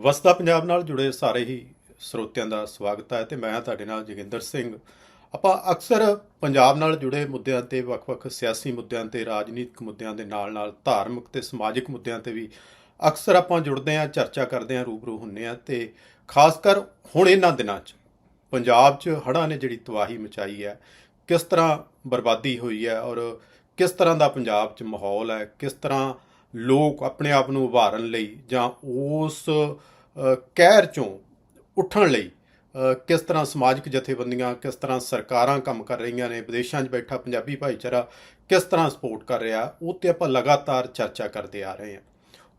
ਵਸਦਾ ਪੰਜਾਬ ਨਾਲ ਜੁੜੇ ਸਾਰੇ ਹੀ ਸਰੋਤਿਆਂ ਦਾ ਸਵਾਗਤ ਹੈ ਤੇ ਮੈਂ ਤੁਹਾਡੇ ਨਾਲ ਜੋਗਿੰਦਰ ਸਿੰਘ। ਆਪਾਂ ਅਕਸਰ ਪੰਜਾਬ ਨਾਲ ਜੁੜੇ ਮੁੱਦਿਆਂ ਤੇ, ਵੱਖ-ਵੱਖ ਸਿਆਸੀ ਮੁੱਦਿਆਂ ਤੇ, ਰਾਜਨੀਤਿਕ ਮੁੱਦਿਆਂ ਦੇ ਨਾਲ-ਨਾਲ, ਧਾਰਮਿਕ ਤੇ ਸਮਾਜਿਕ ਮੁੱਦਿਆਂ ਤੇ ਵੀ ਅਕਸਰ ਆਪਾਂ ਜੁੜਦੇ ਹਾਂ, ਚਰਚਾ ਕਰਦੇ ਹਾਂ, ਰੂਬਰੂ ਹੁੰਨੇ ਆ ਤੇ ਖਾਸ ਕਰ ਹੁਣ ਇਹਨਾਂ ਦਿਨਾਂ 'ਚ ਪੰਜਾਬ 'ਚ ਹੜ੍ਹਾਂ ਨੇ ਜਿਹੜੀ ਤਬਾਹੀ ਮਚਾਈ ਹੈ, ਕਿਸ ਤਰ੍ਹਾਂ ਬਰਬਾਦੀ ਹੋਈ ਹੈ ਔਰ ਕਿਸ ਤਰ੍ਹਾਂ ਦਾ ਪੰਜਾਬ 'ਚ ਮਾਹੌਲ ਹੈ, ਕਿਸ ਤਰ੍ਹਾਂ ਲੋਕ ਆਪਣੇ ਆਪ ਨੂੰ ਉਭਾਰਨ ਲਈ ਜਾਂ ਉਸ ਕਹਿਰ 'ਚੋਂ ਉੱਠਣ ਲਈ ਕਿਸ ਤਰ੍ਹਾਂ ਸਮਾਜਿਕ ਜਥੇਬੰਦੀਆਂ, ਕਿਸ ਤਰ੍ਹਾਂ ਸਰਕਾਰਾਂ ਕੰਮ ਕਰ ਰਹੀਆਂ ਨੇ, ਵਿਦੇਸ਼ਾਂ 'ਚ ਬੈਠਾ ਪੰਜਾਬੀ ਭਾਈਚਾਰਾ ਕਿਸ ਤਰ੍ਹਾਂ ਸਪੋਰਟ ਕਰ ਰਿਹਾ, ਉਹ ਤੇ ਆਪਾਂ ਲਗਾਤਾਰ ਚਰਚਾ ਕਰਦੇ ਆ ਰਹੇ ਹਾਂ।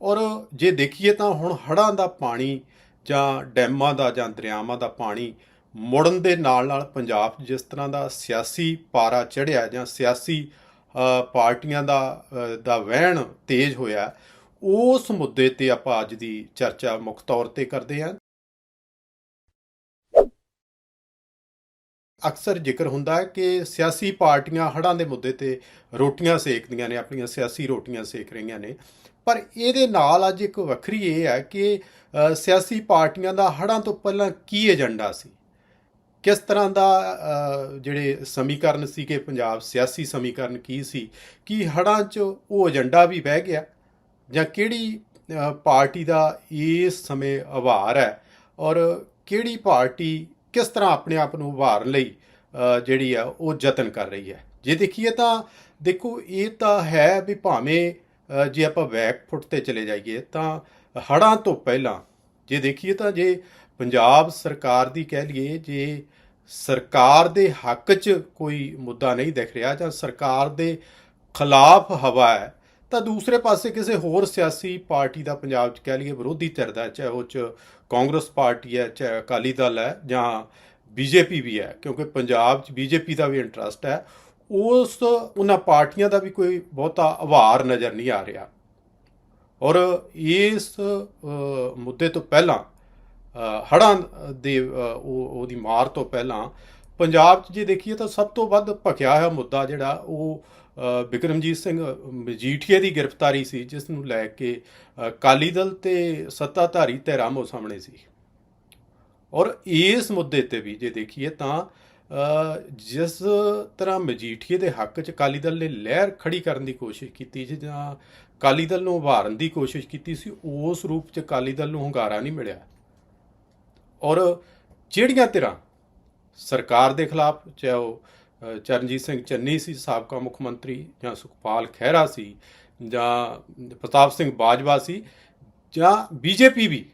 ਔਰ ਜੇ ਦੇਖੀਏ ਤਾਂ ਹੁਣ ਹੜ੍ਹਾਂ ਦਾ ਪਾਣੀ ਜਾਂ ਡੈਮਾਂ ਦਾ ਜਾਂ ਦਰਿਆਵਾਂ ਦਾ ਪਾਣੀ ਮੁੜਨ ਦੇ ਨਾਲ ਨਾਲ ਪੰਜਾਬ 'ਚ ਜਿਸ ਤਰ੍ਹਾਂ ਦਾ ਸਿਆਸੀ ਪਾਰਾ ਚੜ੍ਹਿਆ ਜਾਂ ਸਿਆਸੀ ਪਾਰਟੀਆਂ ਦਾ ਦਾ ਵਹਿਣ ਤੇਜ਼ ਹੋਇਆ। ਉਸ ਮੁੱਦੇ ਤੇ ਆਪਾਂ ਅੱਜ ਦੀ ਚਰਚਾ ਮੁੱਖ ਤੌਰ ਤੇ ਕਰਦੇ ਹਾਂ। ਅਕਸਰ ਜ਼ਿਕਰ ਹੁੰਦਾ ਹੈ ਕਿ ਸਿਆਸੀ ਪਾਰਟੀਆਂ ਹੜ੍ਹਾਂ ਦੇ ਮੁੱਦੇ ਤੇ ਰੋਟੀਆਂ ਸੇਕਦੀਆਂ ਨੇ, ਆਪਣੀਆਂ ਸਿਆਸੀ ਰੋਟੀਆਂ ਸੇਕ ਰਹੀਆਂ ਨੇ। ਪਰ ਇਹਦੇ ਨਾਲ ਅੱਜ ਇੱਕ ਵੱਖਰੀ ਇਹ ਹੈ ਕਿ ਸਿਆਸੀ ਪਾਰਟੀਆਂ ਦਾ ਹੜ੍ਹਾਂ ਤੋਂ ਪਹਿਲਾਂ ਕੀ ਏਜੰਡਾ ਸੀ? ਕਿਸ ਤਰ੍ਹਾਂ ਦਾ ਜਿਹੜੇ ਸਮੀਕਰਨ ਸੀ ਕਿ ਪੰਜਾਬ ਸਿਆਸੀ ਸਮੀਕਰਨ ਕੀ ਸੀ? ਕਿ ਹੜ੍ਹਾਂ 'ਚ ਉਹ ਏਜੰਡਾ ਵੀ ਬਹਿ ਗਿਆ? ਜਾਂ ਕਿਹੜੀ ਪਾਰਟੀ ਦਾ ਇਸ ਸਮੇਂ ਆਭਾਰ ਹੈ? ਔਰ ਕਿਹੜੀ ਪਾਰਟੀ ਕਿਸ ਤਰ੍ਹਾਂ ਆਪਣੇ ਆਪ ਨੂੰ ਉਭਾਰਨ ਲਈ ਜਿਹੜੀ ਆ ਉਹ ਯਤਨ ਕਰ ਰਹੀ ਹੈ? ਜੇ ਦੇਖੀਏ ਤਾਂ ਦੇਖੋ, ਇਹ ਤਾਂ ਹੈ ਵੀ ਭਾਵੇਂ ਜੇ ਆਪਾਂ ਬੈਕ ਫੁੱਟ ਤੇ ਚਲੇ ਜਾਈਏ, ਤਾਂ ਹੜ੍ਹਾਂ ਤੋਂ ਪਹਿਲਾਂ ਜੇ ਦੇਖੀਏ ਤਾਂ ਜੇ ਪੰਜਾਬ ਸਰਕਾਰ ਦੀ ਕਹਿ ਲਈਏ, ਜੇ ਸਰਕਾਰ ਦੇ ਹੱਕ 'ਚ ਕੋਈ ਮੁੱਦਾ ਨਹੀਂ ਦਿਖ ਰਿਹਾ ਜਾਂ ਸਰਕਾਰ ਦੇ ਖਿਲਾਫ ਹਵਾ ਹੈ, ਤਾਂ ਦੂਸਰੇ ਪਾਸੇ ਕਿਸੇ ਹੋਰ ਸਿਆਸੀ ਪਾਰਟੀ ਦਾ ਪੰਜਾਬ 'ਚ ਕਹਿ ਲਈਏ ਵਿਰੋਧੀ ਧਿਰ ਦਾ, ਚਾਹੇ ਉਹ 'ਚ ਕਾਂਗਰਸ ਪਾਰਟੀ ਹੈ, ਚਾਹੇ ਅਕਾਲੀ ਦਲ ਹੈ ਜਾਂ ਬੀਜੇਪੀ ਵੀ ਹੈ, ਕਿਉਂਕਿ ਪੰਜਾਬ 'ਚ ਬੀਜੇਪੀ ਦਾ ਵੀ ਇੰਟਰਸਟ ਹੈ, ਉਸ ਉਹਨਾਂ ਪਾਰਟੀਆਂ ਦਾ ਵੀ ਕੋਈ ਬਹੁਤਾ ਆਭਾਰ ਨਜ਼ਰ ਨਹੀਂ ਆ ਰਿਹਾ। ਔਰ ਇਸ ਮੁੱਦੇ ਤੋਂ ਪਹਿਲਾਂ ਅ, ਹੜ੍ਹਾਂ ਦੇ ਉਹ ਉਹਦੀ ਮਾਰ ਤੋਂ ਪਹਿਲਾਂ ਪੰਜਾਬ 'ਚ ਜੇ ਦੇਖੀਏ ਤਾਂ ਸਭ ਤੋਂ ਵੱਧ ਭਖਿਆ ਹੋਇਆ ਮੁੱਦਾ ਜਿਹੜਾ ਉਹ ਬਿਕਰਮਜੀਤ ਸਿੰਘ ਮਜੀਠੀਏ ਦੀ ਗ੍ਰਿਫਤਾਰੀ ਸੀ ਜਿਸ ਨੂੰ ਲੈ ਕੇ ਅ, ਅਕਾਲੀ ਦਲ ਤੇ ਸੱਤਾਧਾਰੀ ਧਿਰਾਂ ਸਾਹਮਣੇ ਸੀ। ਔਰ ਇਸ ਮੁੱਦੇ ਤੇ ਵੀ ਜੇ ਦੇਖੀਏ ਤਾਂ ਜਿਸ ਤਰ੍ਹਾਂ ਮਜੀਠੀਏ ਦੇ ਹੱਕ 'ਚ ਅਕਾਲੀ ਦਲ ਨੇ ਲਹਿਰ ਖੜੀ ਕਰਨ ਦੀ ਕੋਸ਼ਿਸ਼ ਕੀਤੀ ਸੀ ਜਾਂ ਅਕਾਲੀ ਦਲ ਨੂੰ ਉਭਾਰਨ ਦੀ ਕੋਸ਼ਿਸ਼ ਕੀਤੀ ਸੀ ਉਸ ਰੂਪ 'ਚ ਅਕਾਲੀ ਦਲ ਨੂੰ ਹੁੰਗਾਰਾ ਨਹੀਂ ਮਿਲਿਆ। ਔਰ ਜਿਹੜੀਆਂ ਧਿਰਾਂ ਸਰਕਾਰ ਦੇ ਖਿਲਾਫ, ਚਾਹੇ ਉਹ ਚਰਨਜੀਤ ਸਿੰਘ ਚੰਨੀ ਸੀ, ਸਾਬਕਾ ਮੁੱਖ ਮੰਤਰੀ, ਜਾਂ ਸੁਖਪਾਲ ਖਹਿਰਾ ਸੀ, ਜਾਂ ਪ੍ਰਤਾਪ ਸਿੰਘ ਬਾਜਵਾ ਸੀ, ਜਾਂ ਬੀਜੇਪੀ ਵੀ,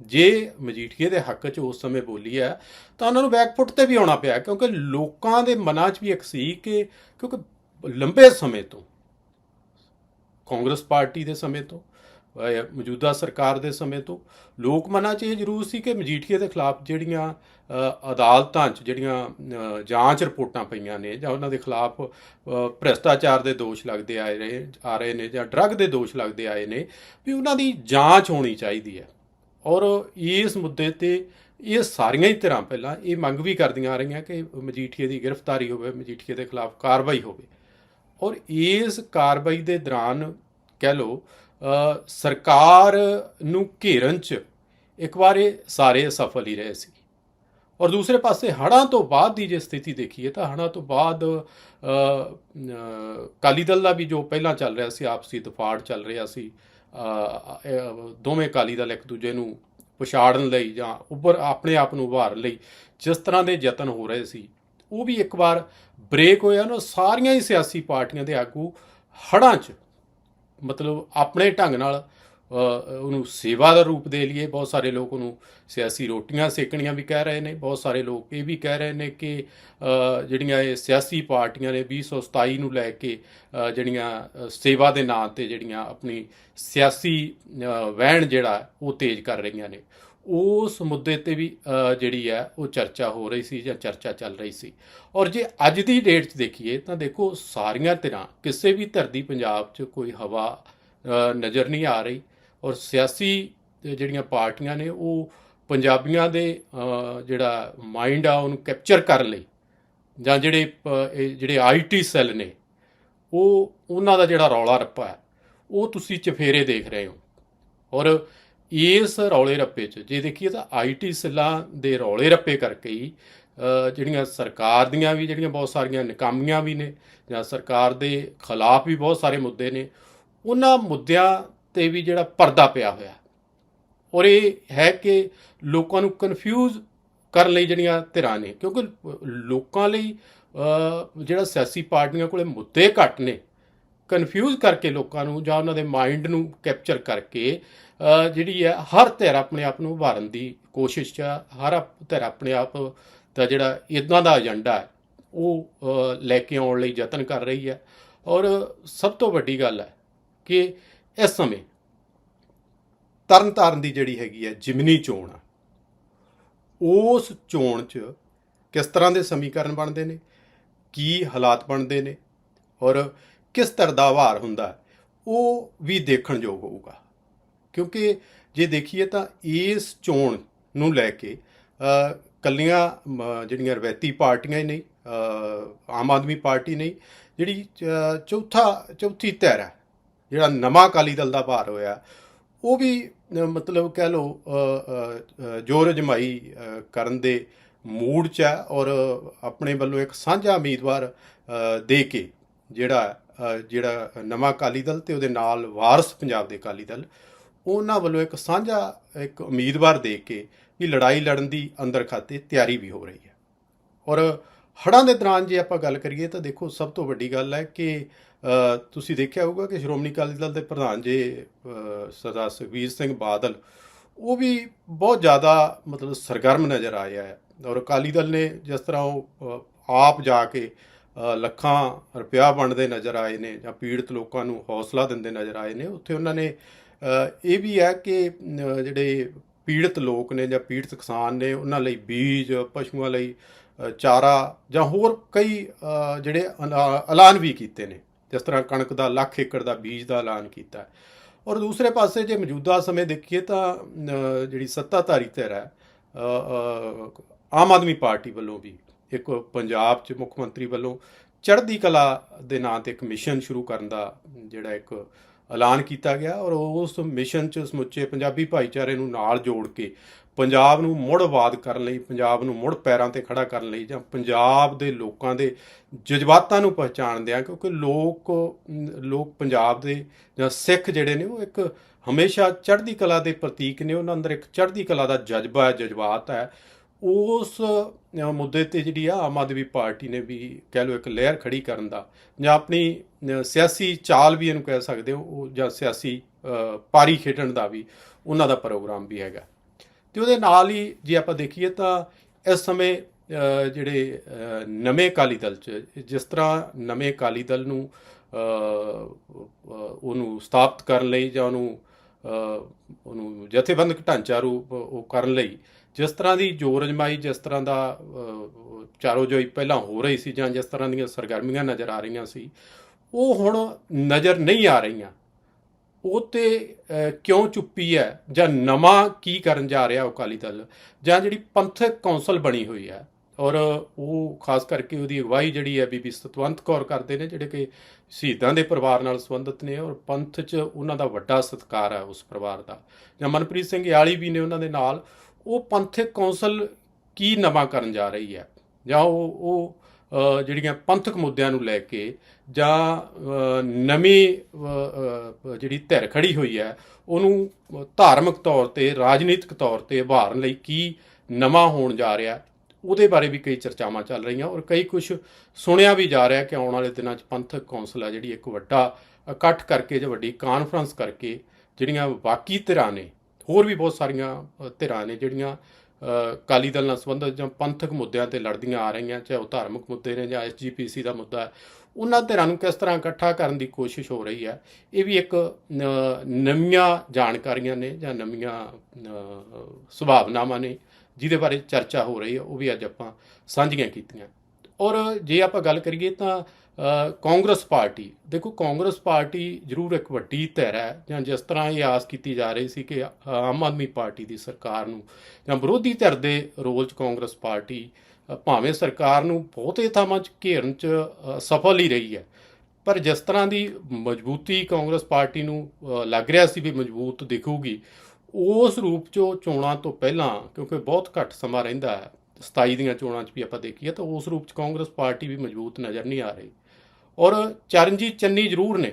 ਜੇ ਮਜੀਠੀਏ ਦੇ ਹੱਕ 'ਚ ਉਸ ਸਮੇਂ ਬੋਲੀ ਹੈ, ਤਾਂ ਉਹਨਾਂ ਨੂੰ ਬੈਕਫੁੱਟ ਤੇ ਵੀ ਆਉਣਾ ਪਿਆ, ਕਿਉਂਕਿ ਲੋਕਾਂ ਦੇ ਮਨਾਂ 'ਚ ਵੀ ਇੱਕ ਸੀ ਕਿ, ਕਿਉਂਕਿ ਲੰਬੇ ਸਮੇਂ ਤੋਂ ਕਾਂਗਰਸ ਪਾਰਟੀ ਦੇ ਸਮੇਂ ਤੋਂ ਮੌਜੂਦਾ ਸਰਕਾਰ ਦੇ ਸਮੇਂ ਤੋਂ। ਲੋਕ ਮਨਾਂ 'ਚ ਇਹ ਜ਼ਰੂਰ ਸੀ ਕਿ ਮਜੀਠੀਏ ਦੇ ਖਿਲਾਫ ਜਿਹੜੀਆਂ ਅਦਾਲਤਾਂ 'ਚ ਜਿਹੜੀਆਂ ਜਾਂਚ ਰਿਪੋਰਟਾਂ ਪਈਆਂ ਨੇ ਜਾਂ ਉਹਨਾਂ ਦੇ ਖਿਲਾਫ ਭ੍ਰਿਸ਼ਟਾਚਾਰ ਦੇ ਦੋਸ਼ ਲੱਗਦੇ ਆਏ ਰਹੇ, ਆ ਰਹੇ ਨੇ ਜਾਂ ਡਰੱਗ ਦੇ ਦੋਸ਼ ਲੱਗਦੇ ਆਏ ਨੇ ਵੀ ਉਹਨਾਂ ਦੀ ਜਾਂਚ ਹੋਣੀ ਚਾਹੀਦੀ ਹੈ। ਔਰ ਇਸ ਮੁੱਦੇ ਤੇ ਇਹ ਸਾਰੀਆਂ ਹੀ ਧਿਰਾਂ ਪਹਿਲਾਂ ਇਹ ਮੰਗ ਵੀ ਕਰਦੀਆਂ ਆ ਰਹੀਆਂ ਕਿ ਮਜੀਠੀਏ ਦੀ ਗ੍ਰਿਫਤਾਰੀ ਹੋਵੇ, ਮਜੀਠੀਏ ਦੇ ਖਿਲਾਫ ਕਾਰਵਾਈ ਹੋਵੇ। ਔਰ ਇਸ ਕਾਰਵਾਈ ਦੇ ਦੌਰਾਨ ਕਹਿ ਲਓ ਸਰਕਾਰ ਨੂੰ ਘੇਰਨ 'ਚ ਇੱਕ ਵਾਰ ਇਹ ਸਾਰੇ ਸਫਲ ਹੀ ਰਹੇ ਸੀ। ਔਰ ਦੂਸਰੇ ਪਾਸੇ ਹੜ੍ਹਾਂ ਤੋਂ ਬਾਅਦ ਦੀ ਜੇ ਸਥਿਤੀ ਦੇਖੀਏ ਤਾਂ ਹੜ੍ਹਾਂ ਤੋਂ ਬਾਅਦ ਅ, ਅਕਾਲੀ ਦਲ ਦਾ ਵੀ ਜੋ ਪਹਿਲਾਂ ਚੱਲ ਰਿਹਾ ਸੀ ਆਪਸੀ ਦਫਾੜ ਚੱਲ ਰਿਹਾ ਸੀ ਦੋਵੇਂ ਅਕਾਲੀ ਦਲ ਇੱਕ ਦੂਜੇ ਨੂੰ ਪਛਾੜਨ ਲਈ ਜਾਂ ਉੱਭਰ ਆਪਣੇ ਆਪ ਨੂੰ ਉਭਾਰਨ ਲਈ ਜਿਸ ਤਰ੍ਹਾਂ ਦੇ ਯਤਨ ਹੋ ਰਹੇ ਸੀ ਉਹ ਵੀ ਇੱਕ ਵਾਰ ਬ੍ਰੇਕ ਹੋਇਆ ਨਾ ਸਾਰੀਆਂ ਹੀ ਸਿਆਸੀ ਪਾਰਟੀਆਂ ਦੇ ਆਗੂ ਹੜ੍ਹਾਂ 'ਚ ਮਤਲਬ ਆਪਣੇ ਢੰਗ ਨਾਲ ਉਹਨੂੰ ਸੇਵਾ ਦਾ ਰੂਪ ਦੇ ਲਈਏ। ਬਹੁਤ ਸਾਰੇ ਲੋਕ ਉਹਨੂੰ ਸਿਆਸੀ ਰੋਟੀਆਂ ਸੇਕਣੀਆਂ ਵੀ ਕਹਿ ਰਹੇ ਨੇ। ਬਹੁਤ ਸਾਰੇ ਲੋਕ ਇਹ ਵੀ ਕਹਿ ਰਹੇ ਨੇ ਕਿ ਜਿਹੜੀਆਂ ਇਹ ਸਿਆਸੀ ਪਾਰਟੀਆਂ ਨੇ 2027 ਨੂੰ ਲੈ ਕੇ ਜਿਹੜੀਆਂ ਸੇਵਾ ਦੇ ਨਾਂ ਤੇ ਜਿਹੜੀਆਂ ਆਪਣੀ ਸਿਆਸੀ ਵਹਿਣ ਜਿਹੜਾ ਉਹ ਤੇਜ਼ ਕਰ ਰਹੀਆਂ ਨੇ। ਉਸ ਮੁੱਦੇ ਤੇ ਵੀ ਜਿਹੜੀ ਹੈ, ਉਹ ਚਰਚਾ ਹੋ ਰਹੀ ਸੀ ਜਾਂ ਚਰਚਾ ਚੱਲ ਰਹੀ ਸੀ। ਔਰ ਜੇ ਅੱਜ ਦੀ ਡੇਟ 'ਚ ਦੇਖੀਏ ਤਾਂ ਦੇਖੋ ਸਾਰੀਆਂ ਧਿਰਾਂ, ਕਿਸੇ ਵੀ ਧਿਰ ਪੰਜਾਬ 'ਚ ਕੋਈ ਹਵਾ ਨਜ਼ਰ ਨਹੀਂ ਆ ਰਹੀ। ਔਰ ਸਿਆਸੀ ਜਿਹੜੀਆਂ ਪਾਰਟੀਆਂ ਨੇ, ਉਹ ਪੰਜਾਬੀਆਂ ਦੇ ਜਿਹੜਾ ਮਾਈਂਡ ਆ, ਉਹਨੂੰ ਕੈਪਚਰ ਕਰਨ ਲਈ ਜਾਂ ਜਿਹੜੇ ਪ- ਇਹ ਜਿਹੜੇ ਆਈਟੀ ਸੈੱਲ ਨੇ, ਉਹ, ਉਹਨਾਂ ਦਾ ਜਿਹੜਾ ਰੌਲਾ ਰੱਪਾ ਹੈ, ਉਹ ਤੁਸੀਂ ਚਫੇਰੇ ਦੇਖ ਰਹੇ ਹੋ। ਔਰ ਇਸ ਰੌਲੇ ਰੱਪੇ 'ਚ, ਜੇ ਦੇਖੀਏ ਤਾਂ ਆਈਟੀ ਸੈੱਲਾਂ ਦੇ ਰੌਲੇ ਰੱਪੇ ਕਰਕੇ ਹੀ ਜਿਹੜੀਆਂ ਸਰਕਾਰ ਦੀਆਂ ਵੀ ਜਿਹੜੀਆਂ ਬਹੁਤ ਸਾਰੀਆਂ ਨਾਕਾਮੀਆਂ ਵੀ ਨੇ, ਜਾਂ ਸਰਕਾਰ ਦੇ ਖਿਲਾਫ ਵੀ ਬਹੁਤ ਸਾਰੇ ਮੁੱਦੇ ਨੇ, ਉਹਨਾਂ ਮੁੱਦਿਆਂ ਤੇ ਵੀ ਜਿਹੜਾ ਪਰਦਾ ਪਿਆ ਹੋਇਆ। ਔਰ ਇਹ ਹੈ ਕਿ ਲੋਕਾਂ ਨੂੰ ਕਨਫਿਊਜ਼ ਕਰਨ ਲਈ ਜਿਹੜੀਆਂ ਧਿਰਾਂ ਨੇ, ਕਿਉਂਕਿ ਲੋਕਾਂ ਲਈ ਜਿਹੜਾ ਸਿਆਸੀ ਪਾਰਟੀਆਂ ਕੋਲੇ ਮੁੱਦੇ ਘੱਟ ਨੇ ਕਨਫਿਊਜ਼ ਕਰਕੇ ਲੋਕਾਂ ਨੂੰ ਜਾਂ ਉਹਨਾਂ ਦੇ ਮਾਈਂਡ ਨੂੰ ਕੈਪਚਰ ਕਰਕੇ ਜਿਹੜੀ ਹੈ, ਹਰ ਧਿਰ ਆਪਣੇ ਆਪ ਨੂੰ ਉਭਾਰਨ ਦੀ ਕੋਸ਼ਿਸ਼ 'ਚ ਆ। ਹਰ ਆਪ- ਧਿਰ ਆਪਣੇ ਆਪ ਦਾ ਜਿਹੜਾ ਇਦਾਂ ਦਾ ਏਜੰਡਾ ਹੈ, ਉਹ ਲੈ ਕੇ ਆਉਣ ਲਈ ਯਤਨ ਕਰ ਰਹੀ ਹੈ ਔਰ ਸਭ ਤੋਂ ਵੱਡੀ ਗੱਲ ਹੈ ਕਿ ਇਸ ਸਮੇਂ ਤਰਨਤਾਰਨ ਦੀ ਜਿਹੜੀ ਹੈਗੀ ਹੈ, ਜਿਮਨੀ ਚੋਣ ਆ, ਉਸ ਚੋਣ 'ਚ ਕਿਸ ਤਰ੍ਹਾਂ ਦੇ ਸਮੀਕਰਨ ਬਣਦੇ ਨੇ, ਕੀ ਹਾਲਾਤ ਬਣਦੇ ਨੇ ਔਰ ਕਿਸ ਤਰ੍ਹਾਂ ਦਾ ਵਾਰ ਹੁੰਦਾ ਉਹ ਵੀ ਦੇਖਣ ਯੋਗ ਹੋਊਗਾ ਕਿਉਂਕਿ ਜੇ ਦੇਖੀਏ ਤਾਂ ਇਸ ਚੋਣ ਨੂੰ ਲੈ ਕੇ ਅ, ਕੱਲੀਆਂ ਮ, ਜਿਹੜੀਆਂ ਰਵੈਤੀ ਪਾਰਟੀਆਂ ਹੀ ਨਹੀਂ ਆਮ ਆਦਮੀ ਪਾਰਟੀ ਨਹੀਂ ਜਿਹੜੀ ਅ, ਚੌਥਾ ਚੌਥੀ ਧਿਰ ਹੈ ਜਿਹੜਾ ਨਵਾਂ ਅਕਾਲੀ ਦਲ ਦਾ ਭਾਰ ਹੋਇਆ ਉਹ ਵੀ ਮਤਲਬ ਕਹਿ ਲਓ ਜੋਰ ਅਜਮਾਈ ਕਰਨ ਦੇ ਮੂਡ 'ਚ ਹੈ ਔਰ ਆਪਣੇ ਵੱਲੋਂ ਇੱਕ ਸਾਂਝਾ ਉਮੀਦਵਾਰ ਦੇ ਕੇ ਜਿਹੜਾ ਜਿਹੜਾ ਨਵਾਂ ਅਕਾਲੀ ਦਲ ਤੇ ਉਹਦੇ ਨਾਲ ਵਾਰਸ ਪੰਜਾਬ ਦੇ ਅਕਾਲੀ ਦਲ ਉਹਨਾਂ ਵੱਲੋਂ ਇੱਕ ਸਾਂਝਾ, ਇੱਕ ਉਮੀਦਵਾਰ ਦੇ ਕੇ ਵੀ ਲੜਾਈ ਲੜਨ ਦੀ ਅੰਦਰ ਖਾਤੇ ਤਿਆਰੀ ਵੀ ਹੋ ਰਹੀ ਹੈ। ਔਰ ਹੜ੍ਹਾਂ ਦੇ ਦੌਰਾਨ ਜੇ ਆਪਾਂ ਗੱਲ ਕਰੀਏ ਤਾਂ ਦੇਖੋ, ਸਭ ਤੋਂ ਵੱਡੀ ਗੱਲ ਹੈ ਕਿ ਤੁਸੀਂ ਦੇਖਿਆ ਹੋਊਗਾ ਕਿ ਸ਼੍ਰੋਮਣੀ ਅਕਾਲੀ ਦਲ ਦੇ ਪ੍ਰਧਾਨ ਜੇ ਸਰਦਾਰ ਸੁਖਬੀਰ ਸਿੰਘ ਬਾਦਲ, ਉਹ ਵੀ ਬਹੁਤ ਜ਼ਿਆਦਾ ਮਤਲਬ ਸਰਗਰਮ ਨਜ਼ਰ ਆਇਆ ਹੈ। ਔਰ ਅਕਾਲੀ ਦਲ ਨੇ ਜਿਸ ਤਰ੍ਹਾਂ ਉਹ ਆਪ ਜਾ ਕੇ ਲੱਖਾਂ ਰੁਪਇਆ ਵੰਡਦੇ ਨਜ਼ਰ ਆਏ ਨੇ ਜਾਂ ਪੀੜਤ ਲੋਕਾਂ ਨੂੰ ਹੌਸਲਾ ਦਿੰਦੇ ਨਜ਼ਰ ਆਏ ਨੇ, ਉੱਥੇ ਉਹਨਾਂ ਨੇ ਇਹ ਵੀ ਹੈ ਕਿ ਜਿਹੜੇ ਪੀੜਤ ਲੋਕ ਨੇ ਜਾਂ ਪੀੜਤ ਕਿਸਾਨ ਨੇ, ਉਹਨਾਂ ਲਈ ਬੀਜ, ਪਸ਼ੂਆਂ ਲਈ ਚਾਰਾ ਜਾਂ ਹੋਰ ਕਈ ਜਿਹੜੇ ਐਲਾ- ਐਲਾਨ ਵੀ ਕੀਤੇ ਨੇ। ਜਿਸ ਤਰ੍ਹਾਂ ਕਣਕ ਦਾ, ਲੱਖ ਏਕੜ ਦਾ ਬੀਜ ਦਾ ਐਲਾਨ ਕੀਤਾ ਔਰ ਦੂਸਰੇ ਪਾਸੇ ਜੇ ਮੌਜੂਦਾ ਸਮੇਂ ਦੇਖੀਏ ਤਾਂ ਜਿਹੜੀ ਸੱਤਾਧਾਰੀ ਧਿਰ ਹੈ ਆਮ ਆਦਮੀ ਪਾਰਟੀ ਵੱਲੋਂ ਵੀ, ਇੱਕ ਪੰਜਾਬ 'ਚ ਮੁੱਖ ਮੰਤਰੀ ਵੱਲੋਂ ਚੜ੍ਹਦੀ ਕਲਾ ਦੇ ਨਾਂ ਤੇ ਇੱਕ ਮਿਸ਼ਨ ਸ਼ੁਰੂ ਕਰਨ ਦਾ ਜਿਹੜਾ ਇੱਕ ਐਲਾਨ ਕੀਤਾ ਗਿਆ ਔਰ ਉਸ ਮਿਸ਼ਨ 'ਚ ਸਮੁੱਚੇ ਪੰਜਾਬੀ ਭਾਈਚਾਰੇ ਨੂੰ ਨਾਲ ਜੋੜ ਕੇ ਪੰਜਾਬ ਨੂੰ ਮੁੜ ਆਬਾਦ ਕਰਨ ਲਈ, ਪੰਜਾਬ ਨੂੰ ਮੁੜ ਪੈਰਾਂ ਤੇ ਖੜਾ ਕਰਨ ਲਈ ਜਾਂ ਪੰਜਾਬ ਦੇ ਲੋਕਾਂ ਦੇ ਜਜ਼ਬਾਤਾਂ ਨੂੰ ਪਛਾਣਦਿਆਂ ਕਿਉਂਕਿ ਲੋਕ ਲੋਕ ਪੰਜਾਬ ਦੇ ਜਾਂ ਸਿੱਖ ਜਿਹੜੇ ਨੇ ਉਹ ਇੱਕ ਹਮੇਸ਼ਾ ਚੜ੍ਹਦੀ ਕਲਾ ਦੇ ਪ੍ਰਤੀਕ ਨੇ, ਉਹਨਾਂ ਅੰਦਰ ਇੱਕ ਚੜ੍ਹਦੀ ਕਲਾ ਦਾ ਜਜ਼ਬਾ ਹੈ, ਜਜ਼ਬਾਤ ਹੈ। ਉਸ ਮੁੱਦੇ ਤੇ ਜਿਹੜੀ ਆ ਆਮ ਆਦਮੀ ਪਾਰਟੀ ਨੇ ਵੀ ਕਹਿ ਲਓ ਇੱਕ ਲਹਿਰ ਖੜੀ ਕਰਨ ਦਾ ਜਾਂ ਆਪਣੀ ਸਿਆਸੀ ਚਾਲ ਵੀ ਇਹਨੂੰ ਕਹਿ ਸਕਦੇ ਹੋ, ਉਹ ਜਾਂ ਸਿਆਸੀ ਪਾਰੀ ਖੇਡਣ ਦਾ ਵੀ ਉਹਨਾਂ ਦਾ ਪ੍ਰੋਗਰਾਮ ਵੀ ਹੈਗਾ। ਤੇ ਉਹਦੇ ਨਾਲ ਹੀ ਜੇ ਆਪਾਂ ਦੇਖੀਏ ਤਾਂ ਇਸ ਸਮੇਂ ਜਿਹੜੇ ਨਵੇਂ ਅਕਾਲੀ ਦਲ ਚ, ਜਿਸ ਤਰ੍ਹਾਂ ਨਵੇਂ ਅਕਾਲੀ ਦਲ ਨੂੰ ਉਹਨੂੰ ਸਥਾਪਿਤ ਕਰਨ ਲਈ ਜਾਂ ਉਹਨੂੰ ਉਹਨੂੰ ਜਥੇਬੰਦਕ ਢਾਂਚਾ ਰੂਪ ਉਹ ਕਰਨ ਲਈ ਜਿਸ ਤਰ੍ਹਾਂ ਦੀ ਜੋਰ ਅਜਮਾਈ ਜਿਸ ਤਰ੍ਹਾਂ ਦਾ ਅ, ਚਾਰੋ ਜੋਈ ਪਹਿਲਾਂ ਹੋ ਰਹੀ ਸੀ ਜਾਂ ਜਿਸ ਤਰ੍ਹਾਂ ਦੀਆਂ ਸਰਗਰਮੀਆਂ ਨਜ਼ਰ ਆ ਰਹੀਆਂ ਸੀ ਉਹ ਹੁਣ ਨਜ਼ਰ ਨਹੀਂ ਆ ਰਹੀਆਂ। ਉਹ ਤੇ ਕਿਉਂ ਚੁੱਪੀ ਹੈ? ਜਾਂ ਨਵਾਂ ਕੀ ਕਰਨ ਜਾ ਰਿਹਾ ਅਕਾਲੀ ਦਲ? ਜਾਂ ਜਿਹੜੀ ਪੰਥਕ ਕੌਂਸਲ ਬਣੀ ਹੋਈ ਹੈ? ਔਰ ਉਹ ਖਾਸ ਕਰਕੇ ਉਹਦੀ ਅਗਵਾਈ ਜਿਹੜੀ ਹੈ ਬੀਬੀ ਸਤਵੰਤ ਕੌਰ ਕਰਦੇ ਨੇ ਜਿਹੜੇ ਕਿ ਸ਼ਹੀਦਾਂ ਦੇ ਪਰਿਵਾਰ ਨਾਲ ਸੰਬੰਧਿਤ ਨੇ ਔਰ ਪੰਥ 'ਚ ਉਹਨਾਂ ਦਾ ਵੱਡਾ ਸਤਿਕਾਰ ਹੈ ਉਸ ਪਰਿਵਾਰ ਦਾ। ਜਾਂ ਮਨਪ੍ਰੀਤ ਸਿੰਘ ਯਾਲੀ ਵੀ ਨੇ ਉਹਨਾਂ ਦੇ ਨਾਲ। ਉਹ ਪੰਥਕ ਕੌਂਸਲ ਕੀ ਨਵਾਂ ਕਰਨ ਜਾ ਰਹੀ ਹੈ? ਜਾਂ ਉਹ ਉਹ ਜਿਹੜੀਆਂ ਪੰਥਕ ਮੁੱਦਿਆਂ ਨੂੰ ਲੈ ਕੇ ਜਾਂ ਨਵੀਂ ਜਿਹੜੀ ਧਿਰ ਖੜੀ ਹੋਈ ਹੈ, ਉਹਨੂੰ ਧਾਰਮਿਕ ਤੌਰ ਤੇ, ਰਾਜਨੀਤਿਕ ਤੌਰ ਤੇ ਉਭਾਰਨ ਲਈ ਕੀ ਨਵਾਂ ਹੋਣ ਜਾ ਰਿਹਾ ਉਹਦੇ ਬਾਰੇ ਵੀ ਕਈ ਚਰਚਾਵਾਂ ਚੱਲ ਰਹੀਆਂ ਔਰ ਕਈ ਕੁਝ ਸੁਣਿਆ ਵੀ ਜਾ ਰਿਹਾ ਕਿ ਆਉਣ ਵਾਲੇ ਦਿਨਾਂ 'ਚ ਪੰਥਕ ਕੌਂਸਲ ਹੈ, ਜਿਹੜੀ ਇੱਕ ਵੱਡਾ ਇਕੱਠ ਕਰਕੇ ਜਾਂ ਵੱਡੀ ਕਾਨਫਰੰਸ ਕਰਕੇ ਜਿਹੜੀਆਂ ਬਾਕੀ ਧਿਰਾਂ ਨੇ ਹੋਰ ਵੀ ਬਹੁਤ ਸਾਰੀਆਂ ਧਿਰਾਂ ਨੇ ਜਿਹੜੀਆਂ ਅ, ਅਕਾਲੀ ਦਲ ਨਾਲ ਸੰਬੰਧਿਤ ਜਾਂ ਪੰਥਕ ਮੁੱਦਿਆਂ ਤੇ ਲੜਦੀਆਂ ਆ ਰਹੀਆਂ ਚਾਹੇ ਉਹ ਧਾਰਮਿਕ ਮੁੱਦੇ ਨੇ ਜਾਂ ਐਸਜੀਪੀਸੀ ਦਾ ਮੁੱਦਾ ਉਹਨਾਂ ਧਿਰਾਂ ਨੂੰ ਕਿਸ ਤਰ੍ਹਾਂ ਇਕੱਠਾ ਕਰਨ ਦੀ ਕੋਸ਼ਿਸ਼ ਹੋ ਰਹੀ ਹੈ ਇਹ ਵੀ ਇੱਕ ਨਵੀਆਂ ਜਾਣਕਾਰੀਆਂ ਨੇ ਜਾਂ ਨਵੀਆਂ ਸੁਭਾਵਨਾਵਾਂ ਨੇ ਜਿਹਦੇ ਬਾਰੇ ਚਰਚਾ ਹੋ ਰਹੀ ਹੈ ਉਹ ਵੀ ਅੱਜ ਆਪਾਂ ਸਾਂਝੀਆਂ ਕੀਤੀਆਂ। ਔਰ ਜੇ ਆਪਾਂ ਗੱਲ ਕਰੀਏ ਤਾਂ ਕਾਂਗਰਸ ਪਾਰਟੀ, ਦੇਖੋ ਕਾਂਗਰਸ ਪਾਰਟੀ ਜ਼ਰੂਰ ਇੱਕ ਵੱਡੀ ਧਿਰ ਹੈ, ਜਾਂ ਜਿਸ ਤਰ੍ਹਾਂ ਇਹ ਆਸ ਕੀਤੀ ਜਾ ਰਹੀ ਸੀ ਕਿ ਆਮ ਆਦਮੀ ਪਾਰਟੀ ਦੀ ਸਰਕਾਰ ਨੂੰ, ਜਾਂ ਵਿਰੋਧੀ ਧਿਰ ਦੇ ਰੋਲ 'ਚ ਕਾਂਗਰਸ ਪਾਰਟੀ ਭਾਵੇਂ ਸਰਕਾਰ ਨੂੰ ਬਹੁਤੇ ਥਾਵਾਂ 'ਚ ਘੇਰਨ 'ਚ ਸਫਲ ਹੀ ਰਹੀ ਹੈ, ਪਰ ਜਿਸ ਤਰ੍ਹਾਂ ਦੀ ਮਜ਼ਬੂਤੀ ਕਾਂਗਰਸ ਪਾਰਟੀ ਨੂੰ ਲੱਗ ਰਿਹਾ ਸੀ ਵੀ ਮਜ਼ਬੂਤ ਦਿਖੂਗੀ, ਉਸ ਰੂਪ 'ਚ ਚੋਣਾਂ ਤੋਂ ਪਹਿਲਾਂ, ਕਿਉਂਕਿ ਬਹੁਤ ਘੱਟ ਸਮਾਂ ਰਹਿੰਦਾ ਹੈ 27 ਦੀਆਂ ਚੋਣਾਂ 'ਚ ਵੀ ਆਪਾਂ ਦੇਖੀਏ ਤਾਂ ਉਸ ਰੂਪ 'ਚ ਕਾਂਗਰਸ ਪਾਰਟੀ ਵੀ ਮਜ਼ਬੂਤ ਨਜ਼ਰ ਨਹੀਂ ਆ ਰਹੀ। ਔਰ ਚਰਨਜੀਤ ਚੰਨੀ ਜ਼ਰੂਰ ਨੇ,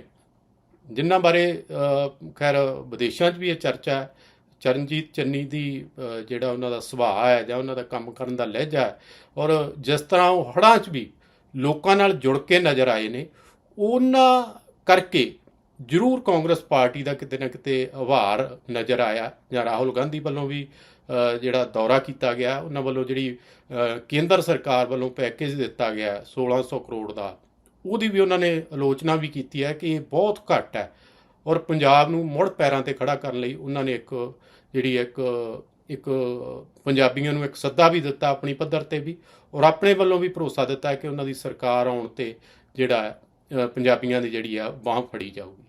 ਜਿਨ੍ਹਾਂ ਬਾਰੇ ਖੈਰ ਵਿਦੇਸ਼ਾਂ 'ਚ ਵੀ ਇਹ ਚਰਚਾ ਹੈ। ਚਰਨਜੀਤ ਚੰਨੀ ਦੀ ਜਿਹੜਾ ਉਹਨਾਂ ਦਾ ਸੁਭਾਅ ਹੈ ਜਾਂ ਉਹਨਾਂ ਦਾ ਕੰਮ ਕਰਨ ਦਾ ਲਹਿਜਾ ਹੈ, ਔਰ ਜਿਸ ਤਰ੍ਹਾਂ ਉਹ ਹੜ੍ਹਾਂ 'ਚ ਵੀ ਲੋਕਾਂ ਨਾਲ ਜੁੜ ਕੇ ਨਜ਼ਰ ਆਏ ਨੇ, ਉਹਨਾਂ ਕਰਕੇ ਜ਼ਰੂਰ ਕਾਂਗਰਸ ਪਾਰਟੀ ਦਾ ਕਿਤੇ ਨਾ ਕਿਤੇ ਆਭਾਰ ਨਜ਼ਰ ਆਇਆ, ਜਾਂ ਰਾਹੁਲ ਗਾਂਧੀ ਵੱਲੋਂ ਵੀ ਜਿਹੜਾ ਦੌਰਾ ਕੀਤਾ ਗਿਆ, ਉਹਨਾਂ ਵੱਲੋਂ ਜਿਹੜੀ ਕੇਂਦਰ ਸਰਕਾਰ ਵੱਲੋਂ ਪੈਕੇਜ ਦਿੱਤਾ ਗਿਆ 1600 ਕਰੋੜ ਦਾ। ਉਹਦੀ ਵੀ ਉਹਨਾਂ ਨੇ ਆਲੋਚਨਾ ਵੀ ਕੀਤੀ ਹੈ ਕਿ ਇਹ ਬਹੁਤ ਘੱਟ ਹੈ। ਔਰ ਪੰਜਾਬ ਨੂੰ ਮੁੜ ਪੈਰਾਂ ਤੇ ਖੜਾ ਕਰਨ ਲਈ ਉਹਨਾਂ ਨੇ ਇੱਕ ਜਿਹੜੀ ਇੱਕ ਇੱਕ ਪੰਜਾਬੀਆਂ ਨੂੰ ਇੱਕ ਸੱਦਾ ਵੀ ਦਿੱਤਾ ਆਪਣੀ ਪੱਧਰ ਤੇ ਵੀ। ਔਰ ਆਪਣੇ ਵੱਲੋਂ ਵੀ ਭਰੋਸਾ ਦਿੱਤਾ ਕਿ ਉਹਨਾਂ ਦੀ ਸਰਕਾਰ ਆਉਣ ਤੇ ਜਿਹੜਾ ਪੰਜਾਬੀਆਂ ਦੀ ਜਿਹੜੀ ਆ ਬਾਹ ਫੜੀ ਜਾਊਗੀ।